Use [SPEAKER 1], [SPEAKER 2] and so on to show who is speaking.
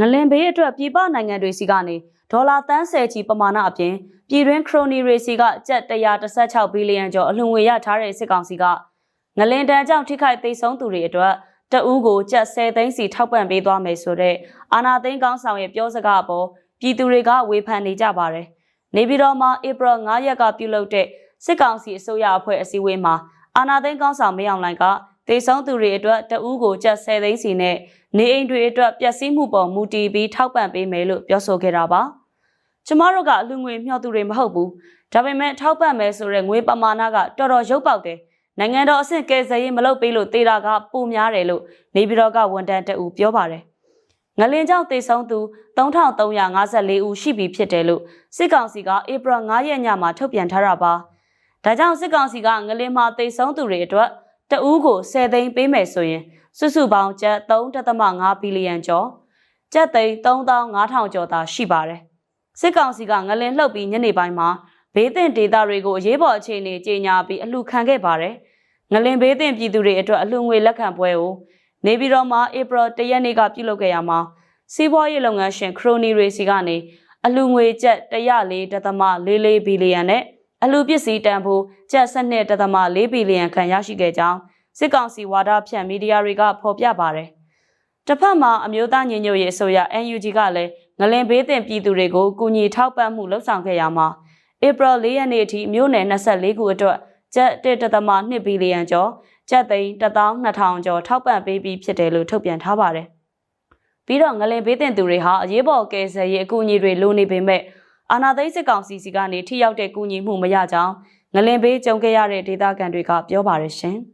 [SPEAKER 1] ငလင်ဘေးအတွက်ပြည်ပနိုင်ငံတွေစီကနေဒေါ်လာတန်း10ချီပမာဏအပြင်ပြည်တွင်းခရိုနီတွေစီကကျပ်116ဘီလီယံကျော်အလှူငွေရထားတဲ့စစ်ကောင်စီကငလင်တန်းကြောင့်ထိခိုက်သိမ်းဆုံးသူတွေအတွက်တအူးကိုကျပ်10သိန်းစီထောက်ပံ့ပေးသွားမယ်ဆိုတဲ့အာနာသိန်းကောင်းဆောင်ရဲ့ပြောစကားအပေါ်ပြည်သူတွေကဝေဖန်နေကြပါတယ်။နေပြည်တော်မှာဧပြီ9ရက်ကပြုလုပ်တဲ့စစ်ကောင်စီအစိုးရအဖွဲ့အစည်းအဝေးမှာအာနာသိန်းကောင်းဆောင်မင်းအောင်လှိုင်က တေဆုံးသူတွေအတွက်တအူးကိုကျပ်10သိန်းစီနဲ့နေအိမ်တွေအတွက်ပျက်စီးမှုပေါ်မူတည်ပြီးထောက်ပံ့ပေးမယ်လို့ပြောဆိုခဲ့တာပါ။ကျမတို့ကအလူငွေမျှော်သူတွေမဟုတ်ဘူး။ဒါပေမဲ့ထောက်ပံ့မယ်ဆိုတဲ့ငွေပမာဏကတော်တော်ရုပ်ပေါက်တယ်။နိုင်ငံတော်အဆင့်ကယ်ဆယ်ရေးမလုပ်ပေးလို့တေတာကပိုများတယ်လို့နေပြည်တော်ကဝန်တန်းတအူပြောပါတယ်။ငလင်ကြောင့်တေဆုံးသူ3354ဦးရှိပြီဖြစ်တယ်လို့စစ်ကောင်စီကဧပြီ9ရက်ညမှာထုတ်ပြန်ထားတာပါ။ဒါကြောင့်စစ်ကောင်စီကငလင်မှာတေဆုံးသူတွေအတွက် တအူးကို10သိန်းပေးမယ်ဆိုရင်စုစုပေါင်းကျပ်3.5ဘီလီယံကျော်ကျပ်သိန်း3500ကျော်သာရှိပါတယ်။စစ်ကောင်စီကငလင်လှုပ်ပြီးညနေပိုင်းမှာဘေးသင့်ဒေသတွေကိုအရေးပေါ်အခြေအနေကြေညာပြီးအလှခံခဲ့ပါတယ်။ငလင်ဘေးသင့်ပြည်သူတွေအတွက်အလှငွေလက်ခံပွဲကိုနေပြည်တော်မှာဧပြီ၁ရက်နေ့ကပြုလုပ်ခဲ့ရမှာစီးပွားရေးလုပ်ငန်းရှင်ခရိုနီတွေစီကနေအလှငွေကျပ်104.44ဘီလီယံနဲ့ အလှပစ္စည်းတန်ဖိုးကျပ်12.4ဘီလီယံခန့်ရရှိခဲ့ကြောင်းစစ်ကောင်စီဝါဒဖြန့်မီဒီယာတွေကဖော်ပြပါတယ်။တစ်ဖက်မှာအမျိုးသားညီညွတ်ရေးအစိုးရ NUG ကလည်းငလင်ဘေးသင့်ပြည်သူတွေကိုကူညီထောက်ပံ့မှုလှုပ်ဆောင်ခဲ့ရမှာဧပြီ၄ရက်နေ့အထိမြို့နယ်24ခုအတွက်ကျပ်1.2ဘီလီယံကျော်ကျပ်သိန်း12000ကျော်ထောက်ပံ့ပေးပြီးဖြစ်တယ်လို့ထုတ်ပြန်ထားပါတယ်။ပြီးတော့ငလင်ဘေးသင့်သူတွေဟာအရေးပေါ်ကယ်ဆယ်ရေးအကူအညီတွေလိုနေပေမဲ့ အာနာသိန်းစစ်ကောင်စီစီကနေထိရောက်တဲ့ကူညီမှုမရကြောင်းငလင်ဘေးကြုံခဲ့ရတဲ့ဒေသခံတွေကပြောပါတယ်ရှင်။